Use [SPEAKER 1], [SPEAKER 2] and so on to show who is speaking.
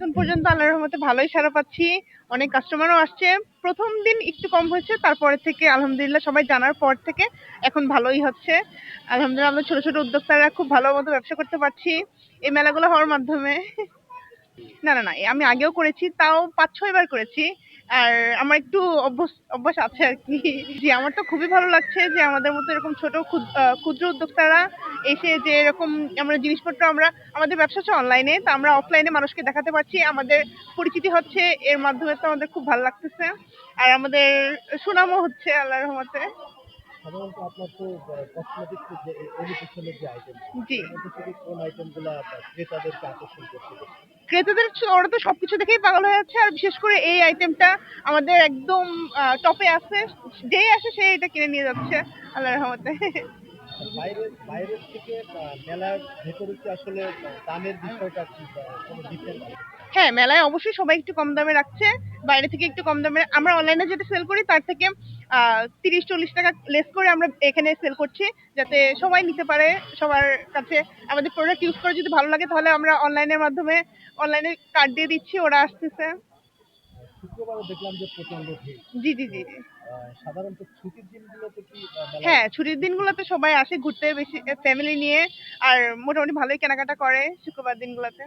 [SPEAKER 1] এখন পর্যন্ত আল্লাহর রহমতে ভালোই সারা পাচ্ছি। অনেক কাস্টমারও আসছে। প্রথম দিন একটু কম হয়েছে, তারপরে থেকে আলহামদুলিল্লাহ সবাই জানার পর থেকে এখন ভালোই হচ্ছে। আলহামদুলিল্লাহ আমরা ছোট ছোট উদ্যোক্তারা খুব ভালো মতো ব্যবসা করতে পারছি। এই মেলাগুলো হওয়ার মাধ্যমে। না না না আমি আগেও করেছি, তাও পাঁচ, ছয় বার করেছি। আর আমার একটু অভ্যাস অভ্যাস আছে আর কি। জি আমার তো খুবই ভালো লাগছে যে আমাদের মতো এরকম ছোট ক্ষুদ- ক্ষুদ্র উদ্যোক্তারা এসে যে এরকম আমরা জিনিসপত্র আমরা আমাদের ব্যবসা হচ্ছে অনলাইনে তো আমরা অফলাইনে মানুষকে দেখাতে পারছি। আমাদের পরিচিতি হচ্ছে এর মাধ্যমে তো আমাদের খুব ভালো লাগতেছে। আর আমাদের সুনামও হচ্ছে আল্লাহ রহমতে।
[SPEAKER 2] সাধারণত আপনার তো কসমেটিক্স যে এডুকেশনের যে আইটেম
[SPEAKER 1] জি।
[SPEAKER 2] কোন আইটেমগুলো ক্রেতাদেরকে আকর্ষণ করতে
[SPEAKER 1] ক্রেতাদের ওরা তো সবকিছু দেখেই পাগল হয়ে যাচ্ছে। আর বিশেষ করে এই আইটেমটা আমাদের একদম টপে আছে। যেই আসে সে এটা কিনে নিয়ে যাচ্ছে আল্লাহ রহমতে।
[SPEAKER 2] বাইরে বাইরের থেকে মেলার ভেতরে কি আসলে দামের বিষয়টা কি ডিফারেন্স
[SPEAKER 1] হ্যাঁ মেলায় অবশ্যই সবাই একটু কম দামে রাখছে। বাইরে থেকে একটু কম দামে আমরা অনলাইনে যেটা সেল করি, তার থেকে তিরিশ, চল্লিশ টাকা লেস করে আমরা এখানে সেল করছি, যাতে সবাই নিতে পারে, সবার কাছে। আমাদের প্রোডাক্ট ইউজ করে যদি ভালো লাগে, তাহলে আমরা অনলাইনের মাধ্যমে অনলাইনে কার্ড দিয়ে দিচ্ছি, ওরা আসতেছে।
[SPEAKER 2] শুক্রবারও দেখলাম যে প্রচণ্ড ভিড়।
[SPEAKER 1] জি জি জি।
[SPEAKER 2] সাধারণত ছুটির দিনগুলোতে কি
[SPEAKER 1] হ্যাঁ ছুটির দিনগুলোতে সবাই আসে ঘুরতে বেশি ফ্যামিলি নিয়ে। আর মোটামুটি ভালোই কেনাকাটা করে শুক্রবার দিনগুলোতে।